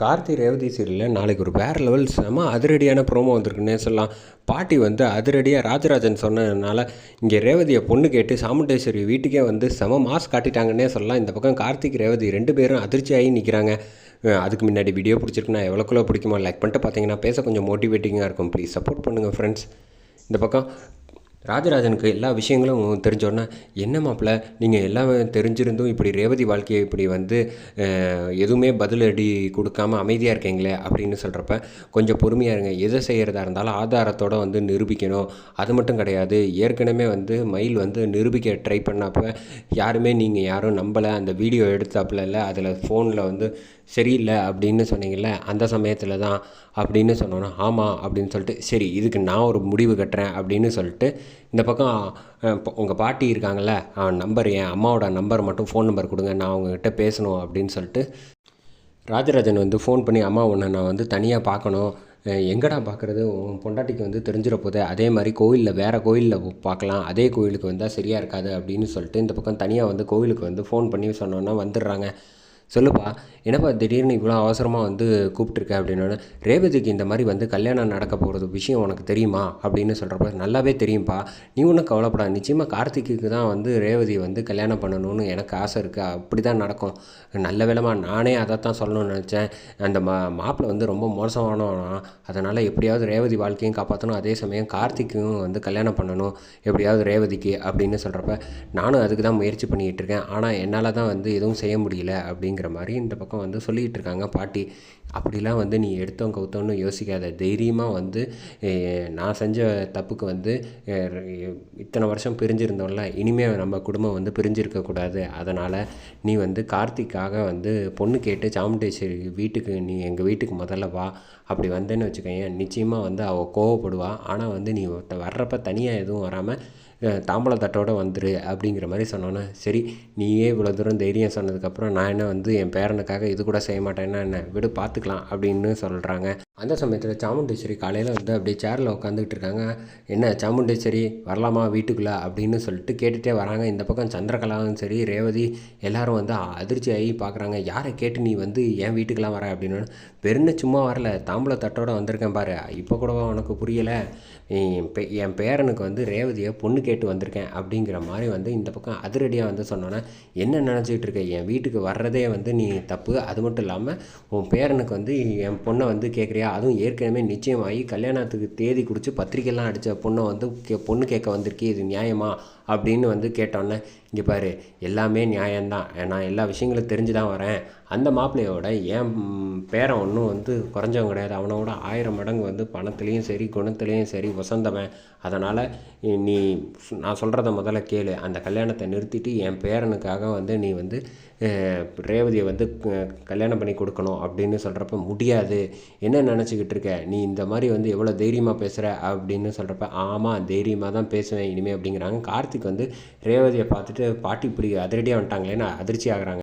கார்த்தி ரேவதி சீரியலில் நாளைக்கு ஒரு வேறு லெவல் செம அதிரடியான ப்ரோமோ வந்திருக்குன்னே சொல்லலாம். பாட்டி வந்து அதிரடியாக ராஜராஜன் சொன்னதுனால இங்கே ரேவதியை பொண்ணு கேட்டு சாமுண்டேஸ்வரி வீட்டுக்கே வந்து செம மாஸ் காட்டிட்டாங்கன்னே சொல்லலாம். இந்த பக்கம் கார்த்திக் ரேவதி ரெண்டு பேரும் அதிர்ச்சியாகி நிற்கிறாங்க அதுக்கு முன்னாடி வீடியோ பிடிச்சிருக்குன்னா எவ்வளோக்குள்ளே பிடிக்குமோ லைக் பண்ணிட்டு பார்த்தீங்கன்னா பேச கொஞ்சம் மோட்டிவேட்டிங்காக இருக்கும். ப்ளீஸ் சப்போர்ட் பண்ணுங்கள் ஃப்ரெண்ட்ஸ் இந்த பக்கம் ராஜராஜனுக்கு எல்லா விஷயங்களும் தெரிஞ்சோன்னா என்ன மாப்பிள்ள நீங்கள் எல்லாமே தெரிஞ்சிருந்தும் இப்படி ரேவதி வாழ்க்கையை இப்படி வந்து எதுவுமே பதிலடி கொடுக்காம அமைதியாக இருக்கீங்களே? அப்படின்னு சொல்கிறப்ப கொஞ்சம் பொறுமையாக இருங்க. எதை செய்கிறதா இருந்தாலும் ஆதாரத்தோடு வந்து நிரூபிக்கணும். அது மட்டும் கிடையாது. ஏற்கனவே வந்து மயில் வந்து நிரூபிக்க ட்ரை பண்ணப்போ யாருமே நீங்கள் யாரும் நம்பலை. அந்த வீடியோ எடுத்தாப்புல இல்லை. அதில் ஃபோனில் வந்து சரியில்லை அப்படின்னு சொன்னீங்கல்ல அந்த சமயத்தில் தான் அப்படின்னு சொன்னோன்னா ஆமாம் அப்படின்னு சொல்லிட்டு சரி இதுக்கு நான் ஒரு முடிவு கட்டுறேன் அப்படின்னு சொல்லிட்டு இந்த பக்கம் உங்கள் பாட்டி இருக்காங்கல்ல நம்பர் என் அம்மாவோட நம்பர் மட்டும் ஃபோன் நம்பர் கொடுங்க நான் அவங்கக்கிட்ட பேசணும் அப்படின்னு சொல்லிட்டு ராஜராஜன் வந்து ஃபோன் பண்ணி அம்மா உன்னை நான் வந்து தனியாக பார்க்கணும். எங்கடா பார்க்குறது? உன் பொண்டாட்டிக்கு வந்து தெரிஞ்சிட போதே அதே மாதிரி கோயிலில் வேறு கோயிலில் பார்க்கலாம். அதே கோவிலுக்கு வந்தால் சரியாக இருக்காது. அப்படின்னு சொல்லிட்டு இந்த பக்கம் தனியாக வந்து கோவிலுக்கு வந்து ஃபோன் பண்ணி சொன்னோன்னா வந்துடுறாங்க. சொல்லுப்பா என்னப்பா திடீர்னு இவ்வளோ அவசரமாக வந்து கூப்பிட்ருக்க அப்படின்னோடனே ரேவதிக்கு இந்த மாதிரி வந்து கல்யாணம் நடக்க போகிறது விஷயம் உனக்கு தெரியுமா? அப்படின்னு சொல்கிறப்ப நல்லாவே தெரியும்ப்பா. நீ ஒன்றும் கவலைப்படா. நிச்சயமாக கார்த்திக்கு தான் வந்து ரேவதியை வந்து கல்யாணம் பண்ணணும்னு எனக்கு ஆசை இருக்குது அப்படி தான் நடக்கும். நல்ல வேலைமா நானே அதை தான் சொல்லணும்னு நினச்சேன். அந்த மா மாப்பிள்ளை வந்து ரொம்ப மோசமானவனா. அதனால் எப்படியாவது ரேவதி வாழ்க்கையும் காப்பாற்றணும் அதே சமயம் கார்த்திக்கும் வந்து கல்யாணம் பண்ணணும். எப்படியாவது ரேவதிக்கு அப்படின்னு சொல்கிறப்ப நானும் அதுக்கு தான் முயற்சி பண்ணிக்கிட்டு இருக்கேன். ஆனால் என்னால் தான் வந்து எதுவும் செய்ய முடியல அப்படிங்கிற மாதிரி இந்த பக்கம் வந்து சொல்லிக்கிட்டு இருக்காங்க பாட்டி அப்படிலாம் வந்து நீ எடுத்தோம் கவுத்தோன்னு யோசிக்காத. தைரியமாக வந்து நான் செஞ்ச தப்புக்கு வந்து இத்தனை வருஷம் பிரிஞ்சிருந்தோம்ல இனிமேல் நம்ம குடும்பம் வந்து பிரிஞ்சிருக்கக்கூடாது அதனால் நீ வந்து கார்த்திக்காக வந்து பொண்ணு கேட்டு சாமுண்டேஸ்வரி வீட்டுக்கு நீ எங்கள் வீட்டுக்கு முதல்ல வா. அப்படி வந்தேன்னு வச்சுக்கோயேன் நிச்சயமாக வந்து அவள் கோவப்படுவா. ஆனால் வந்து நீ வர்றப்ப தனியாக எதுவும் வராமல் தாம்பளத்தட்டோட வந்துரு அப்படிங்கிற மாதிரி சொன்னோன்னே சரி நீயே இவ்வளோ தூரம் தைரியம் சொன்னதுக்கப்புறம் நான் என்ன வந்து என் பேரனுக்காக இது கூட செய்ய மாட்டேன்னா என்ன? விடு பார்த்துக்கலாம் அப்படின்னு சொல்கிறாங்க அந்த சமயத்தில் சாமுண்டேஸ்வரி காலையில் வந்து அப்படியே சேரில் உட்காந்துக்கிட்டு இருக்காங்க. என்ன சாமுண்டேஸ்வரி வரலாமா வீட்டுக்குள்ளே? அப்படின்னு சொல்லிட்டு கேட்டுகிட்டே வராங்க. இந்த பக்கம் சந்திரகலாவும் சரி ரேவதி எல்லாரும் வந்து அதிர்ச்சி ஆகி பார்க்குறாங்க யாரை கேட்டு நீ வந்து என் வீட்டுக்கெலாம் வர அப்படின்னு. பெருன்னு சும்மா வரல. தாம்பூல தட்டோட வந்திருக்கேன் பாரு. இப்போ கூடவா உனக்கு புரியலை? என் என் பேரனுக்கு வந்து ரேவதியை பொண்ணு கேட்டு வந்திருக்கேன் அப்படிங்கிற மாதிரி வந்து இந்த பக்கம் அதிரடியாக வந்து சொன்னோன்னே என்ன நினச்சிக்கிட்டு இருக்க? என் வீட்டுக்கு வர்றதே வந்து நீ தப்பு. அது மட்டும் இல்லாமல் உன் பேரனுக்கு வந்து என் பொண்ணை வந்து கேட்குறியா அதுவும் ஏற்கனவே நிச்சயமாகி கல்யாணத்துக்கு தேதி குறித்து பத்திரிக்கைலாம் அடித்த பொண்ணை வந்து கே பொண்ணு கேட்க வந்திருக்கே இது நியாயமா? அப்படின்னு வந்து கேட்டோன்னே இங்கே பாரு எல்லாமே நியாயம்தான். நான் எல்லா விஷயங்களும் தெரிஞ்சு தான் வரேன். அந்த மாப்பிள்ளையோட என் பேரன் ஒன்றும் வந்து குறைஞ்சவன் கிடையாது. அவனோட ஆயிரம் மடங்கு வந்து பணத்துலேயும் சரி குணத்துலேயும் சரி வசந்தவன். அதனால் நீ நான் சொல்கிறத முதல்ல கேளு. அந்த கல்யாணத்தை நிறுத்திட்டு என் பேரனுக்காக வந்து நீ வந்து ரேவதியை வந்து க- கல்யாணம் பண்ணி கொடுக்கணும் அப்படின்னு சொல்கிறப்ப முடியாது. என்ன நினச்சிக்கிட்டு இருக்க? நீ இந்த மாதிரி வந்து எவ்வளோ தைரியமாக பேசுகிற அப்படின்னு சொல்கிறப்ப ஆமாம் தைரியமாக தான் பேசுவேன். இனிமேல் அப்படிங்கிறாங்க. கார்த்திக் கார்த்திக் வந்து ரேவதியை பார்த்துட்டு பாட்டி இப்படி அதிரடியாக வந்துட்டாங்களேன்னு அதிர்ச்சி ஆகுறாங்க.